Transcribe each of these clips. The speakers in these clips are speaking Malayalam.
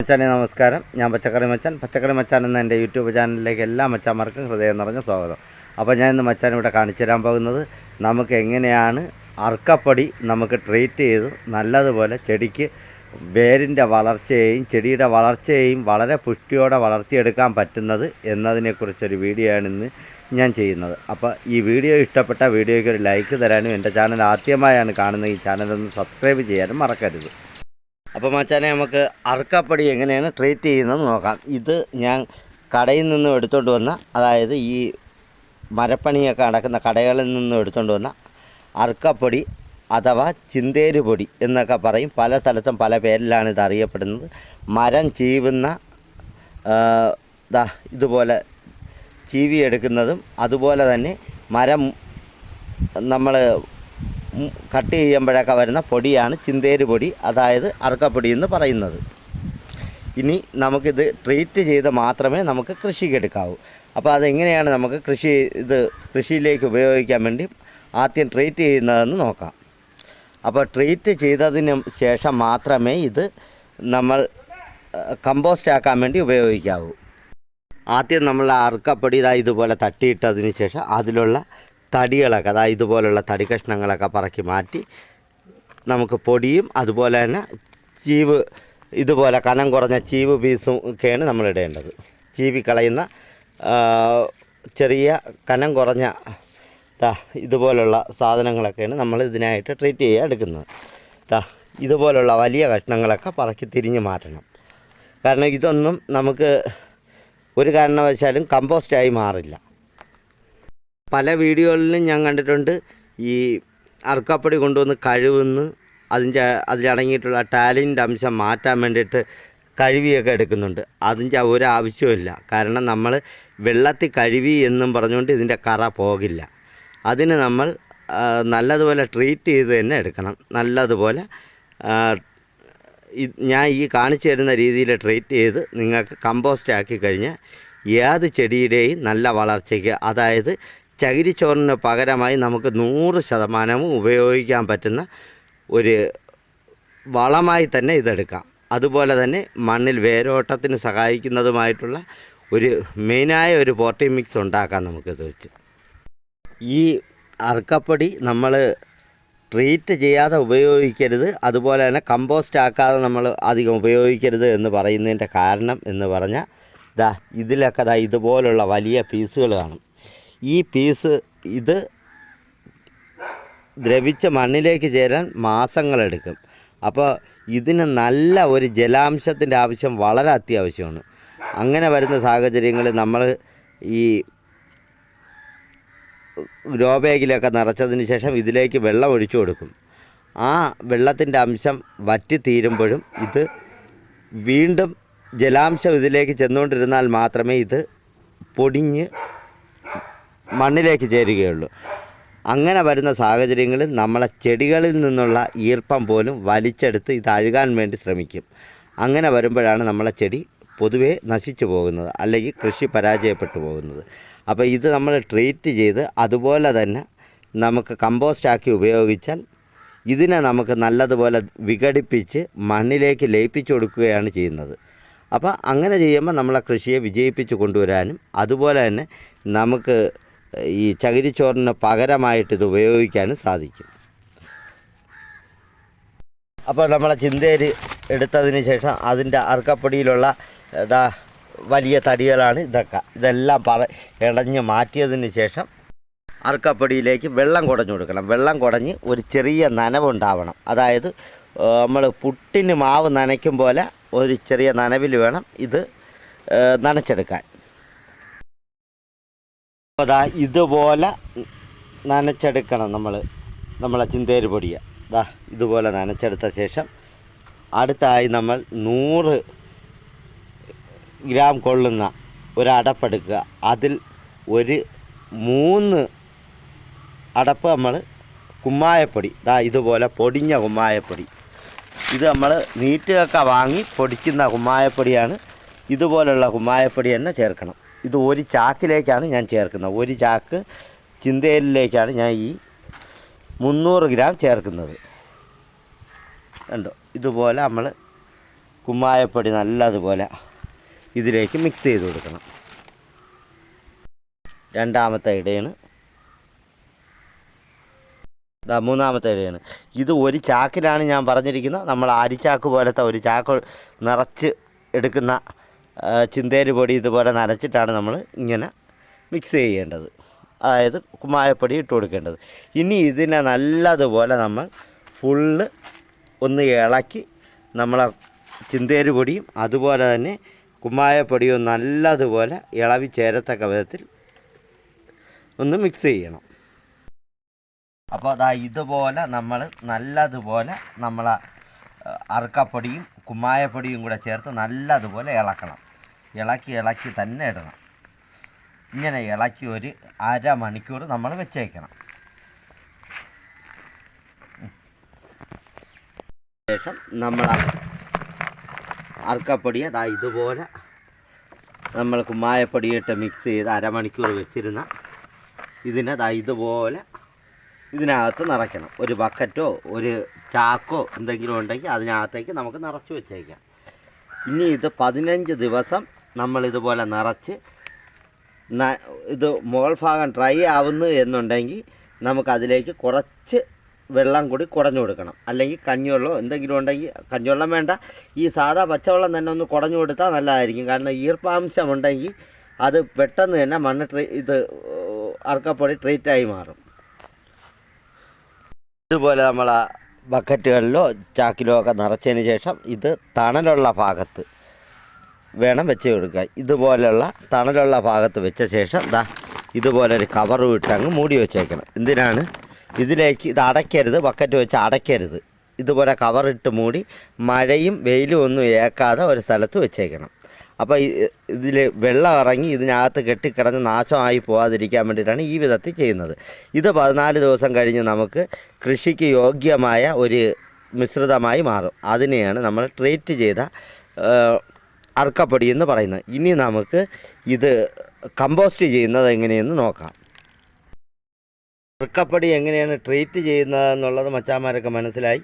മച്ചാനെ നമസ്കാരം. ഞാൻ പച്ചക്കറി മച്ചൻ. പച്ചക്കറി മച്ചാൻ എന്ന എന്റെ യൂട്യൂബ് ചാനലിലേക്ക് എല്ലാ മച്ചാന്മാർക്കും ഹൃദയം നിറഞ്ഞ സ്വാഗതം. അപ്പോൾ ഞാൻ ഇന്ന് മച്ചാൻ ഇവിടെ കാണിച്ചു തരാൻ പോകുന്നത് നമുക്ക് എങ്ങനെയാണ് അർക്കപ്പൊടി നമുക്ക് ട്രീറ്റ് ചെയ്ത് നല്ലതുപോലെ ചെടിക്ക് വേരിന്റെ വളർച്ചയെയും ചെടിയുടെ വളർച്ചയെയും വളരെ പുഷ്ടിയോടെ വളർത്തിയെടുക്കാൻ പറ്റുന്നത് എന്നതിനെക്കുറിച്ചൊരു വീഡിയോ ആണ് ഇന്ന് ഞാൻ ചെയ്യുന്നത്. അപ്പോൾ ഈ വീഡിയോ ഇഷ്ടപ്പെട്ട വീഡിയോയ്ക്ക് ഒരു ലൈക്ക് തരാനും എന്റെ ചാനൽ ആദ്യമായാണ് കാണുന്നത് ഈ ചാനലൊന്ന് സബ്സ്ക്രൈബ് ചെയ്യാനും മറക്കരുത്. അപ്പോൾ മച്ചാനെ നമുക്ക് അർക്കപ്പടി എങ്ങനെയാണ് ട്രീറ്റ് ചെയ്യുന്നത് നോക്കാം. ഇത് ഞാൻ കടയിൽ നിന്നും എടുത്തുകൊണ്ട് വന്ന അതായത് ഈ മരപ്പണിയൊക്കെ നടക്കുന്ന കടകളിൽ നിന്നും എടുത്തുകൊണ്ട് വന്ന അർക്കപ്പൊടി അഥവാ ചിന്തേരുപൊടി എന്നൊക്കെ പറയും. പല സ്ഥലത്തും പല പേരിലാണ് ഇത് അറിയപ്പെടുന്നത്. മരം ചീവുന്ന ദാ ഇതുപോലെ ചീവിയെടുക്കുന്നതും അതുപോലെ തന്നെ മരം നമ്മൾ കട്ട് ചെയ്യുമ്പോഴൊക്കെ വരുന്ന പൊടിയാണ് ചിന്തേരി പൊടി അതായത് അറക്കപ്പൊടി എന്ന് പറയുന്നത്. ഇനി നമുക്കിത് ട്രീറ്റ് ചെയ്ത് മാത്രമേ നമുക്ക് കൃഷിക്ക് എടുക്കാവൂ. അപ്പോൾ അതെങ്ങനെയാണ് നമുക്ക് കൃഷി ഇത് കൃഷിയിലേക്ക് ഉപയോഗിക്കാൻ വേണ്ടി ആദ്യം ട്രീറ്റ് ചെയ്യുന്നതെന്ന് നോക്കാം. അപ്പോൾ ട്രീറ്റ് ചെയ്തതിന് ശേഷം മാത്രമേ ഇത് നമ്മൾ കമ്പോസ്റ്റ് ആക്കാൻ വേണ്ടി ഉപയോഗിക്കാവൂ. ആദ്യം നമ്മൾ അറുക്കപ്പൊടി ഇതാ ഇതുപോലെ തട്ടിയിട്ടതിന് ശേഷം അതിലുള്ള തടികളൊക്കെ അതായത് ഇതുപോലുള്ള തടി കഷ്ണങ്ങളൊക്കെ പറക്കി മാറ്റി നമുക്ക് പൊടിയും അതുപോലെ തന്നെ ചീവ് ഇതുപോലെ കനം കുറഞ്ഞ ചീവ് പീസും ഒക്കെയാണ് നമ്മൾ ഇടേണ്ടത്. ചീവി കളയുന്ന ചെറിയ കനം കുറഞ്ഞ ഇതുപോലുള്ള സാധനങ്ങളൊക്കെയാണ് നമ്മൾ ഇതിനായിട്ട് ട്രീറ്റ് ചെയ്യുക എടുക്കുന്നത്. താ ഇതുപോലുള്ള വലിയ കഷ്ണങ്ങളൊക്കെ പറക്കി തിരിഞ്ഞ് മാറ്റണം. കാരണം ഇതൊന്നും നമുക്ക് ഒരു കാരണവശാലും കമ്പോസ്റ്റായി മാറില്ല. പല വീഡിയോകളിലും ഞാൻ കണ്ടിട്ടുണ്ട്. ഈ അർക്കപ്പൊടി കൊണ്ടുവന്ന് കഴിവെന്ന് അതിന്റെ അതിലടങ്ങിയിട്ടുള്ള ടാലിന്റെ അംശം മാറ്റാൻ വേണ്ടിയിട്ട് കഴുകിയൊക്കെ എടുക്കുന്നുണ്ട്. അതിന്റെ ഒരു ആവശ്യമില്ല കാരണം നമ്മൾ വെള്ളത്തിൽ കഴുകി എന്നും പറഞ്ഞുകൊണ്ട് ഇതിന്റെ കറ പോകില്ല. അതിന് നമ്മൾ നല്ലതുപോലെ ട്രീറ്റ് ചെയ്ത് തന്നെ എടുക്കണം. നല്ലതുപോലെ ഞാൻ ഈ കാണിച്ചു തരുന്ന രീതിയിൽ ട്രീറ്റ് ചെയ്ത് നിങ്ങൾക്ക് കമ്പോസ്റ്റ് ആക്കി കഴിഞ്ഞാൽ ഏത് ചെടിയുടെയും നല്ല വളർച്ചയ്ക്ക് അതായത് ചകിരിച്ചോറിന് പകരമായി നമുക്ക് നൂറ് ശതമാനവും ഉപയോഗിക്കാൻ പറ്റുന്ന ഒരു വളമായി തന്നെ ഇതെടുക്കാം. അതുപോലെ തന്നെ മണ്ണിൽ വേരോട്ടത്തിന് സഹായിക്കുന്നതുമായിട്ടുള്ള ഒരു മെയിനായ ഒരു പോർട്ടി മിക്സ് ഉണ്ടാക്കാം നമുക്കിത് വെച്ച്. ഈ അർക്കപ്പൊടി നമ്മൾ ട്രീറ്റ് ചെയ്യാതെ ഉപയോഗിക്കരുത്. അതുപോലെ തന്നെ കമ്പോസ്റ്റ് ആക്കാതെ നമ്മൾ അധികം ഉപയോഗിക്കരുത് എന്ന് പറയുന്നതിന്റെ കാരണം എന്ന് പറഞ്ഞാൽ ഇതാ ഇതിലൊക്കെ ദാ ഇതുപോലുള്ള വലിയ പീസുകൾ കാണും. ഈ പീസ് ഇത് ദ്രവിച്ച മണ്ണിലേക്ക് ചേരാൻ മാസങ്ങളെടുക്കും. അപ്പോൾ ഇതിന് നല്ല ഒരു ജലാംശത്തിന്റെ ആവശ്യം വളരെ അത്യാവശ്യമാണ്. അങ്ങനെ വരുന്ന സാഹചര്യങ്ങളിൽ നമ്മൾ ഈ ഗ്രോ ബാഗിലൊക്കെ നിറച്ചതിന് ശേഷം ഇതിലേക്ക് വെള്ളം ഒഴിച്ചു കൊടുക്കും. ആ വെള്ളത്തിന്റെ അംശം വറ്റിത്തീരുമ്പോഴും ഇത് വീണ്ടും ജലാംശം ഇതിലേക്ക് ചെന്നുകൊണ്ടിരുന്നാൽ മാത്രമേ ഇത് പൊടിഞ്ഞ് മണ്ണിലേക്ക് ചേരുകയുള്ളൂ. അങ്ങനെ വരുന്ന സാഹചര്യങ്ങളിൽ നമ്മളെ ചെടികളിൽ നിന്നുള്ള ഈർപ്പം പോലും വലിച്ചെടുത്ത് ഇത് അഴുകാൻ വേണ്ടി ശ്രമിക്കും. അങ്ങനെ വരുമ്പോഴാണ് നമ്മളെ ചെടി പൊതുവേ നശിച്ചു പോകുന്നത് അല്ലെങ്കിൽ കൃഷി പരാജയപ്പെട്ടു പോകുന്നത്. അപ്പോൾ ഇത് നമ്മൾ ട്രീറ്റ് ചെയ്ത് അതുപോലെ തന്നെ നമുക്ക് കമ്പോസ്റ്റാക്കി ഉപയോഗിച്ചാൽ ഇതിനെ നമുക്ക് നല്ലതുപോലെ വിഘടിപ്പിച്ച് മണ്ണിലേക്ക് ലയിപ്പിച്ചു കൊടുക്കുകയാണ് ചെയ്യുന്നത്. അപ്പോൾ അങ്ങനെ ചെയ്യുമ്പോൾ നമ്മളെ കൃഷിയെ വിജയിപ്പിച്ച് കൊണ്ടുവരാനും അതുപോലെ തന്നെ നമുക്ക് ഈ ചകിരിച്ചോറിന് പകരമായിട്ട് ഇത് ഉപയോഗിക്കാനും സാധിക്കും. അപ്പോൾ നമ്മളെ ചിന്തേരി എടുത്തതിന് ശേഷം അതിന്റെ അർക്കപ്പൊടിയിലുള്ള ഇതാ വലിയ തടികളാണ് ഇതൊക്കെ. ഇതെല്ലാം പറ ഇടഞ്ഞ് മാറ്റിയതിന് ശേഷം അർക്കപ്പൊടിയിലേക്ക് വെള്ളം കുടഞ്ഞു കൊടുക്കണം. വെള്ളം കുടഞ്ഞ് ഒരു ചെറിയ നനവുണ്ടാവണം. അതായത് നമ്മൾ പുട്ടിന് മാവ് നനയ്ക്കും പോലെ ഒരു ചെറിയ നനവിൽ വേണം ഇത് നനച്ചെടുക്കാൻ. അപ്പോൾ ദാ ഇതുപോലെ നനച്ചെടുക്കണം നമ്മൾ നമ്മളെ ചിന്തേര് പൊടിയ. ദാ ഇതുപോലെ നനച്ചെടുത്ത ശേഷം അടുത്തായി നമ്മൾ നൂറ് ഗ്രാം കൊള്ളുന്ന ഒരു അതിൽ ഒരു മൂന്ന് അടപ്പ് നമ്മൾ കുമ്മായപ്പൊടി. ദാ ഇതുപോലെ പൊടിഞ്ഞ കുമ്മായപ്പൊടി. ഇത് നമ്മൾ നീറ്റുകയൊക്കെ വാങ്ങി പൊടിക്കുന്ന കുമ്മായപ്പൊടിയാണ്. ഇതുപോലുള്ള കുമ്മായപ്പൊടി തന്നെ ചേർക്കണം. ഇത് ഒരു ചാക്കിലേക്കാണ് ഞാൻ ചേർക്കുന്നത്. ഒരു ചാക്ക് ചിന്തേലിലേക്കാണ് ഞാൻ ഈ മുന്നൂറ് ഗ്രാം ചേർക്കുന്നത്. കണ്ടോ? ഇതുപോലെ നമ്മൾ കുമ്മായപ്പൊടി നല്ലതുപോലെ ഇതിലേക്ക് മിക്സ് ചെയ്ത് കൊടുക്കണം. രണ്ടാമത്തെ ഇടയാണ്. ദാ മൂന്നാമത്തെ ഇടയാണ്. ഇത് ഒരു ചാക്കിലാണ് ഞാൻ പറഞ്ഞിരിക്കുന്നത്. നമ്മൾ അരിച്ചാക്ക് പോലത്തെ ഒരു ചാക്ക് നിറച്ച് എടുക്കുന്ന ചിന്തേരി പൊടി ഇതുപോലെ നനച്ചിട്ടാണ് നമ്മൾ ഇങ്ങനെ മിക്സ് ചെയ്യേണ്ടത്. അതായത് കുമ്മായപ്പൊടി ഇട്ട് കൊടുക്കേണ്ടത്. ഇനി ഇതിനെ നല്ലതുപോലെ നമ്മൾ ഫുള്ള് ഒന്ന് ഇളക്കി നമ്മളെ ചിന്തേരി പൊടിയും അതുപോലെ തന്നെ കുമ്മായപ്പൊടിയും നല്ലതുപോലെ ഇളവി ചേരത്തക്ക വിധത്തിൽ ഒന്ന് മിക്സ് ചെയ്യണം. അപ്പോൾ അതാ ഇതുപോലെ നമ്മൾ നല്ലതുപോലെ നമ്മളെ അറുക്കപ്പൊടിയും കുമ്മായപ്പൊടിയും കൂടെ ചേർത്ത് നല്ലതുപോലെ ഇളക്കണം. ഇളക്കി ഇളക്കി തന്നെ ഇടണം. ഇങ്ങനെ ഇളക്കി ഒരു അരമണിക്കൂർ നമ്മൾ വെച്ചേക്കണം. ശേഷം നമ്മൾ അർക്കപ്പൊടി അതാ ഇതുപോലെ നമ്മൾ കുമ്മായപ്പൊടിയിട്ട് മിക്സ് ചെയ്ത് അരമണിക്കൂർ വെച്ചിരുന്ന ഇതിനെ ദാ ഇതുപോലെ ഇതിനകത്ത് നിറയ്ക്കണം. ഒരു ബക്കറ്റോ ഒരു ചാക്കോ എന്തെങ്കിലും ഉണ്ടെങ്കിൽ അതിനകത്തേക്ക് നമുക്ക് നിറച്ച് വെച്ചേക്കാം. ഇനി ഇത് പതിനഞ്ച് ദിവസം നമ്മൾ ഇതുപോലെ നിറച്ച് ഇത് മുകൾ ഭാഗം ഡ്രൈ ആവുന്നു എന്നുണ്ടെങ്കിൽ നമുക്കതിലേക്ക് കുറച്ച് വെള്ളം കൂടി കുടഞ്ഞു കൊടുക്കണം. അല്ലെങ്കിൽ കഞ്ഞിവെള്ളമോ എന്തെങ്കിലും ഉണ്ടെങ്കിൽ കഞ്ഞിവെള്ളം വേണ്ട. ഈ സാധാ പച്ചവെള്ളം തന്നെ ഒന്ന് കുടഞ്ഞു കൊടുത്താൽ നല്ലതായിരിക്കും. കാരണം ഈർപ്പാംശം ഉണ്ടെങ്കിൽ അത് പെട്ടെന്ന് തന്നെ മണ്ണ് ട്രീ ഇത് അർക്കപ്പൊടി ട്രീറ്റായി മാറും. ഇതുപോലെ നമ്മൾ ആ ബക്കറ്റുകളിലോ ചാക്കിലോ ഒക്കെ നിറച്ചതിന് ശേഷം ഇത് തണലുള്ള ഭാഗത്ത് വേണം വെച്ച് കൊടുക്കുക. ഇതുപോലെയുള്ള തണലുള്ള ഭാഗത്ത് വെച്ച ശേഷം ദാ ഇതുപോലെ ഒരു കവർ വിട്ട് അങ്ങ് മൂടി വെച്ചേക്കണം. എന്തിനാണ്? ഇതിലേക്ക് ഇത് അടയ്ക്കരുത് ബക്കറ്റ് വെച്ച് അടയ്ക്കരുത്. ഇതുപോലെ കവറിട്ട് മൂടി മഴയും വെയിലും ഒന്നും ഏക്കാതെ ഒരു സ്ഥലത്ത് വെച്ചേക്കണം. അപ്പോൾ ഇതിൽ വെള്ളം ഇറങ്ങി ഇതിനകത്ത് കെട്ടിക്കിടന്ന് നാശമായി പോകാതിരിക്കാൻ വേണ്ടിയിട്ടാണ് ഈ വിധത്തിൽ ചെയ്യുന്നത്. ഇത് പതിനാല് ദിവസം കഴിഞ്ഞ് നമുക്ക് കൃഷിക്ക് യോഗ്യമായ ഒരു മിശ്രിതമായി മാറും. അതിനെയാണ് നമ്മൾ ട്രീറ്റ് ചെയ്ത അർക്കപ്പൊടി എന്ന് പറയുന്നത്. ഇനി നമുക്ക് ഇത് കമ്പോസ്റ്റ് ചെയ്യുന്നത് എങ്ങനെയെന്ന് നോക്കാം. അർക്കപ്പൊടി എങ്ങനെയാണ് ട്രീറ്റ് ചെയ്യുന്നതെന്നുള്ളത് മച്ചാന്മാരൊക്കെ മനസ്സിലായി.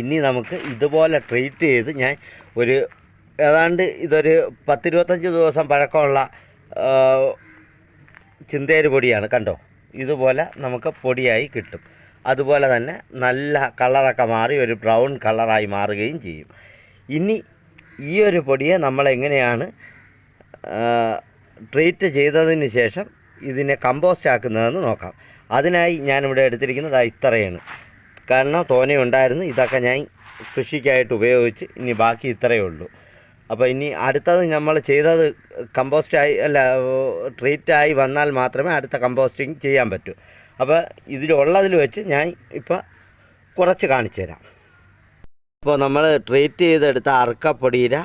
ഇനി നമുക്ക് ഇതുപോലെ ട്രീറ്റ് ചെയ്ത് ഞാൻ ഒരു ഏതാണ്ട് ഇതൊരു പത്തിരുപത്തഞ്ച് ദിവസം പഴക്കമുള്ള ചിന്തേരി പൊടിയാണ് കണ്ടോ? ഇതുപോലെ നമുക്ക് പൊടിയായി കിട്ടും. അതുപോലെ തന്നെ നല്ല കളറൊക്കെ മാറി ഒരു ബ്രൗൺ കളറായി മാറുകയും ചെയ്യും. ഇനി ഈ ഒരു പൊടിയെ നമ്മളെങ്ങനെയാണ് ട്രീറ്റ് ചെയ്തതിന് ശേഷം ഇതിനെ കമ്പോസ്റ്റ് ആക്കുന്നതെന്ന് നോക്കാം. അതിനായി ഞാനിവിടെ എടുത്തിരിക്കുന്നത് ഇത്രയാണ്. കാരണം തോനെ ഉണ്ടായിരുന്നു ഇതൊക്കെ ഞാൻ കൃഷിക്കായിട്ട് ഉപയോഗിച്ച് ഇനി ബാക്കി ഇത്രയേ ഉള്ളൂ. അപ്പോൾ ഇനി അടുത്തത് നമ്മൾ ചെയ്തത് കമ്പോസ്റ്റായി അല്ല ട്രീറ്റായി വന്നാൽ മാത്രമേ അടുത്ത കമ്പോസ്റ്റിംഗ് ചെയ്യാൻ പറ്റൂ. അപ്പോൾ ഇതിലുള്ളതിൽ വെച്ച് ഞാൻ ഇപ്പോൾ കുറച്ച് കാണിച്ചു തരാം. ഇപ്പോൾ നമ്മൾ ട്രീറ്റ് ചെയ്തെടുത്ത അർക്കപ്പൊടിയുടെ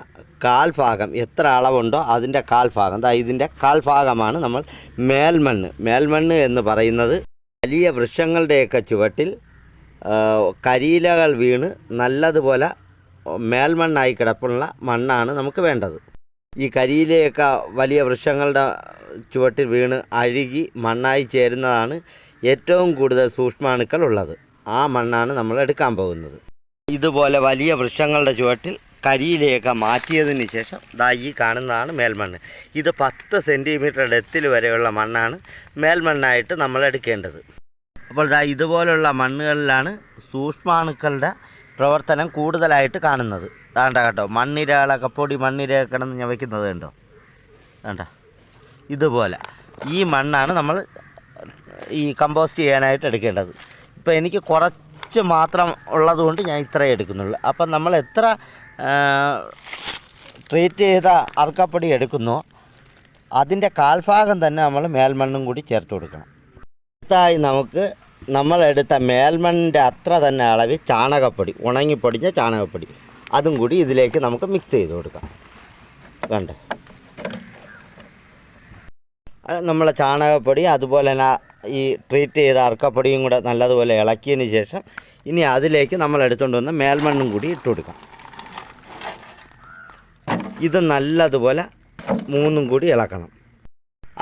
കാൽഭാഗം എത്ര അളവുണ്ടോ അതിന്റെ കാൽഭാഗം. ഭാഗം ദാ ഇതിന്റെ കാൽഭാഗമാണ് നമ്മൾ മേൽമണ്ണ്. മേൽമണ്ണ് എന്ന് പറയുന്നത് വലിയ വൃക്ഷങ്ങളുടെയൊക്കെ ചുവട്ടിൽ കരിയിലകൾ വീണ് നല്ലതുപോലെ മേൽമണ്ണായി കിടപ്പുള്ള മണ്ണാണ് നമുക്ക് വേണ്ടത്. ഈ കരിയിലെയൊക്കെ വലിയ വൃക്ഷങ്ങളുടെ ചുവട്ടിൽ വീണ് അഴുകി മണ്ണായി ചേരുന്നതാണ് ഏറ്റവും കൂടുതൽ സൂക്ഷ്മാണുക്കൾ ഉള്ളത് ആ മണ്ണാണ് നമ്മൾ എടുക്കാൻ പോകുന്നത്. ഇതുപോലെ വലിയ വൃക്ഷങ്ങളുടെ ചുവട്ടിൽ കരിയിലെയൊക്കെ മാറ്റിയതിന് ശേഷം ദാ ഈ കാണുന്നതാണ് മേൽമണ്ണ്. ഇത് പത്ത് സെന്റിമീറ്റർ ഡെത്തിൽ വരെയുള്ള മണ്ണാണ് മേൽമണ്ണായിട്ട് നമ്മൾ എടുക്കേണ്ടത്. അപ്പോൾ ദാ ഇതുപോലുള്ള മണ്ണുകളിലാണ് സൂക്ഷ്മാണുക്കളുടെ പ്രവർത്തനം കൂടുതലായിട്ട് കാണുന്നത്. താണ്ട കേട്ടോ മണ്ണിരകളൊക്കെ പൊടി മണ്ണിരയൊക്കെ കിടന്ന് വയ്ക്കുന്നത് കണ്ടോ? വേണ്ട ഇതുപോലെ. ഈ മണ്ണാണ് നമ്മൾ ഈ കമ്പോസ്റ്റ് ചെയ്യാനായിട്ട് എടുക്കേണ്ടത്. ഇപ്പോൾ എനിക്ക് കുറച്ച് മാത്രം ഉള്ളതുകൊണ്ട് ഞാൻ ഇത്രയേ എടുക്കുന്നുള്ളൂ. അപ്പം നമ്മൾ എത്ര ട്രീറ്റ് ചെയ്ത അർക്കപ്പൊടി എടുക്കുന്നോ അതിന്റെ കാൽഭാഗം തന്നെ നമ്മൾ മേൽമണ്ണും കൂടി ചേർത്ത് കൊടുക്കണം. അടുത്തായി നമുക്ക് നമ്മളെടുത്ത മേൽമണ്ണിന്റെ അത്ര തന്നെ അളവിൽ ചാണകപ്പൊടി ഉണങ്ങിപ്പൊടിഞ്ഞ ചാണകപ്പൊടി. അതും കൂടി ഇതിലേക്ക് നമുക്ക് മിക്സ് ചെയ്ത് കൊടുക്കാം. കണ്ടേ? നമ്മളെ ചാണകപ്പൊടി അതുപോലെ തന്നെ ഈ ട്രീറ്റ് ചെയ്ത അർക്കപ്പൊടിയും കൂടെ നല്ലതുപോലെ ഇളക്കിയതിന് ശേഷം ഇനി അതിലേക്ക് നമ്മൾ എടുത്തുകൊണ്ട് വന്ന് മേൽമണ്ണും കൂടി ഇട്ട് കൊടുക്കാം. ഇത് നല്ലതുപോലെ മൂന്നും കൂടി ഇളക്കണം.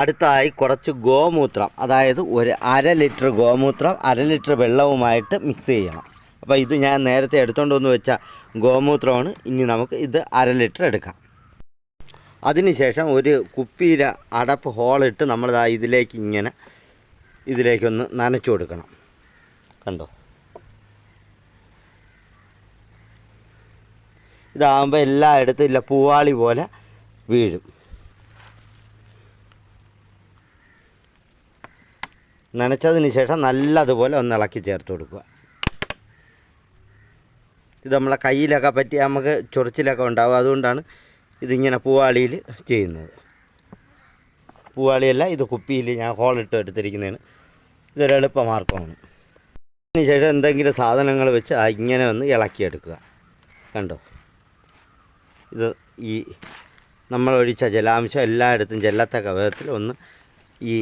അടുത്തായി കുറച്ച് ഗോമൂത്രം അതായത് ഒരു അര ലിറ്റർ ഗോമൂത്രം അര ലിറ്റർ വെള്ളവുമായിട്ട് മിക്സ് ചെയ്യണം. അപ്പോൾ ഇത് ഞാൻ നേരത്തെ എടുത്തുകൊണ്ട് വന്ന് വെച്ച ഗോമൂത്രമാണ്. ഇനി നമുക്ക് ഇത് അര ലിറ്റർ എടുക്കാം. അതിനുശേഷം ഒരു കുപ്പിയിലെ അടപ്പ് ഹോളിട്ട് നമ്മളിതാ ഇതിലേക്ക് ഇങ്ങനെ ഇതിലേക്കൊന്ന് നനച്ചു കൊടുക്കണം. കണ്ടോ? ഇതാകുമ്പോൾ എല്ലായിടത്തും ഇല്ല പൂവാളി പോലെ വീഴും. നനച്ചതിന് ശേഷം നല്ലതുപോലെ ഒന്ന് ഇളക്കി ചേർത്ത് കൊടുക്കുക. ഇത് നമ്മളെ കയ്യിലൊക്കെ പറ്റി നമുക്ക് ചൊറിച്ചിലൊക്കെ ഉണ്ടാവും. അതുകൊണ്ടാണ് ഇതിങ്ങനെ പൂവാളിയിൽ ചെയ്യുന്നത്. പൂവാളിയല്ല ഇത് കുപ്പിയിൽ ഞാൻ ഹോളിട്ട് എടുത്തിരിക്കുന്നതാണ്. ഇതൊരു എളുപ്പമാർഗമാണ് അതിന് ശേഷം എന്തെങ്കിലും സാധനങ്ങൾ വെച്ച് ഇങ്ങനെ ഒന്ന് ഇളക്കിയെടുക്കുക. കണ്ടോ? ഇത് ഈ നമ്മൾ ഒഴിച്ച ജലാംശം എല്ലായിടത്തും ചെല്ലത്തക്ക വിധത്തിൽ ഒന്ന് ഈ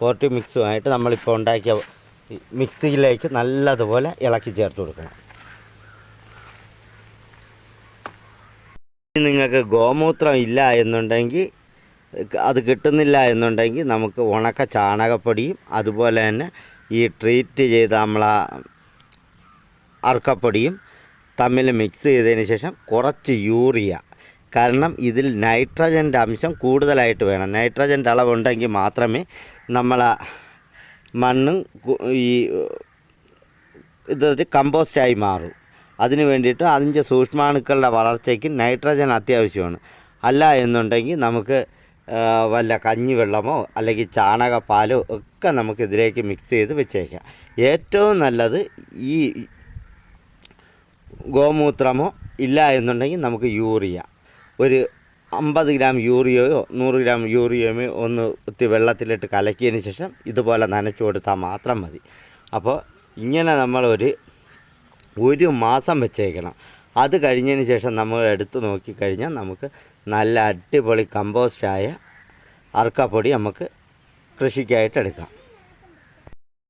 പോർട്ടി മിക്സുമായിട്ട് നമ്മളിപ്പോൾ ഉണ്ടാക്കിയ മിക്സിയിലേക്ക് നല്ലതുപോലെ ഇളക്കി ചേർത്ത് കൊടുക്കണം. നിങ്ങൾക്ക് ഗോമൂത്രം ഇല്ല എന്നുണ്ടെങ്കിൽ അത് കിട്ടുന്നില്ല എന്നുണ്ടെങ്കിൽ നമുക്ക് ഉണക്ക ചാണകപ്പൊടിയും അതുപോലെ തന്നെ ഈ ട്രീറ്റ് ചെയ്ത നമ്മളെ അർക്കപ്പൊടിയും തമ്മിൽ മിക്സ് ചെയ്തതിന് ശേഷം കുറച്ച് യൂറിയ കാരണം ഇതിൽ നൈട്രജന്റെ അംശം കൂടുതലായിട്ട് വേണം. നൈട്രജന്റെ അളവുണ്ടെങ്കിൽ മാത്രമേ നമ്മളെ മണ്ണും ഈ ഇതൊരു കമ്പോസ്റ്റായി മാറും. അതിന് വേണ്ടിയിട്ട് അതിന്റെ സൂക്ഷ്മാണുക്കളുടെ വളർച്ചയ്ക്ക് നൈട്രജൻ അത്യാവശ്യമാണ്. അല്ല എന്നുണ്ടെങ്കിൽ നമുക്ക് വല്ല കഞ്ഞിവെള്ളമോ അല്ലെങ്കിൽ ചാണകപ്പാലോ ഒക്കെ നമുക്ക് ഇതിലേക്ക് മിക്സ് ചെയ്ത് വെച്ചേക്കാം. ഏറ്റവും നല്ലത് ഈ ഗോമൂത്രമോ ഇല്ല എന്നുണ്ടെങ്കിൽ നമുക്ക് യൂറിയ. ഒരു അമ്പത് ഗ്രാം യൂറിയയോ നൂറ് ഗ്രാം യൂറിയയോ ഒന്ന് ഒത്തി വെള്ളത്തിലിട്ട് കലക്കിയതിന് ശേഷം ഇതുപോലെ നനച്ചു കൊടുത്താൽ മാത്രം മതി. അപ്പോൾ ഇങ്ങനെ നമ്മളൊരു ഒരു മാസം വെച്ചേക്കണം. അത് കഴിഞ്ഞതിന് ശേഷം നമ്മൾ എടുത്ത് നോക്കിക്കഴിഞ്ഞാൽ നമുക്ക് നല്ല അടിപൊളി കമ്പോസ്റ്റായ അർക്കപ്പൊടി നമുക്ക് കൃഷിക്കായിട്ട് എടുക്കാം.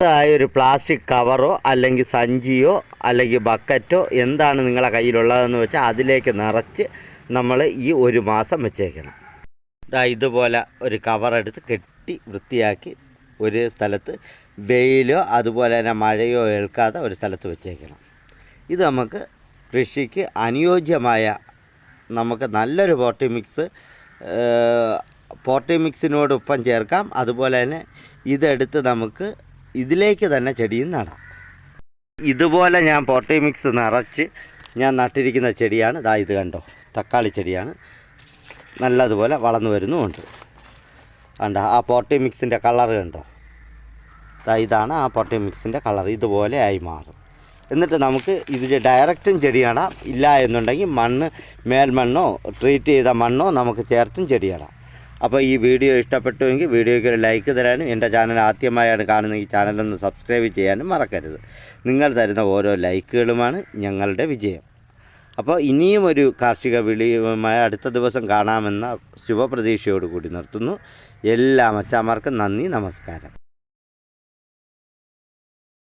ആയ ഒരു പ്ലാസ്റ്റിക് കവറോ അല്ലെങ്കിൽ സഞ്ചിയോ അല്ലെങ്കിൽ ബക്കറ്റോ എന്താണ് നിങ്ങളെ കയ്യിലുള്ളതെന്ന് വെച്ചാൽ അതിലേക്ക് നിറച്ച് നമ്മൾ ഈ ഒരു മാസം വെച്ചേക്കണം. ഇതാ ഇതുപോലെ ഒരു കവറെടുത്ത് കെട്ടി വൃത്തിയാക്കി ഒരു സ്ഥലത്ത് വെയിലോ അതുപോലെ തന്നെ മഴയോ ഏൽക്കാതെ ഒരു സ്ഥലത്ത് വെച്ചേക്കണം. ഇത് നമുക്ക് കൃഷിക്ക് അനുയോജ്യമായ നമുക്ക് നല്ലൊരു പോട്ടി മിക്സ് പോട്ടി മിക്സിനോടൊപ്പം ചേർക്കാം. അതുപോലെ തന്നെ ഇതെടുത്ത് നമുക്ക് ഇതിലേക്ക് തന്നെ ചെടിയും നടാം. ഇതുപോലെ ഞാൻ പോട്ടി മിക്സ് നിറച്ച് ഞാൻ നട്ടിരിക്കുന്ന ചെടിയാണ്. ഇതാ ഇത് കണ്ടോ? തക്കാളി ചെടിയാണ്. നല്ലതുപോലെ വളർന്നു വരുന്നുമുണ്ട്. കണ്ട ആ പോട്ടി മിക്സിന്റെ കളർ കണ്ടോ? ഇതാണ് ആ പോട്ടി മിക്സിന്റെ കളർ ഇതുപോലെ ആയി മാറും. എന്നിട്ട് നമുക്ക് ഇത് ഡയറക്റ്റും ചെടി നടാം. ഇല്ല എന്നുണ്ടെങ്കിൽ മണ്ണ് മേൽമണ്ണോ ട്രീറ്റ് ചെയ്ത മണ്ണോ നമുക്ക് ചേർത്തും ചെടി അപ്പോൾ ഈ വീഡിയോ ഇഷ്ടപ്പെട്ടുവെങ്കിൽ വീഡിയോയ്ക്ക് ഒരു ലൈക്ക് തരാനും എന്റെ ചാനൽ ആദ്യമായാണ് കാണുന്നെങ്കിൽ ചാനലൊന്ന് സബ്സ്ക്രൈബ് ചെയ്യാനും മറക്കരുത്. നിങ്ങൾ തരുന്ന ഓരോ ലൈക്കുകളുമാണ് ഞങ്ങളുടെ വിജയം. അപ്പോൾ ഇനിയും ഒരു കാർഷിക വിളിയുമായി അടുത്ത ദിവസം കാണാമെന്ന ശുഭപ്രതീക്ഷയോടുകൂടി നിർത്തുന്നു. എല്ലാ മച്ചാമാർക്കും നന്ദി നമസ്കാരം.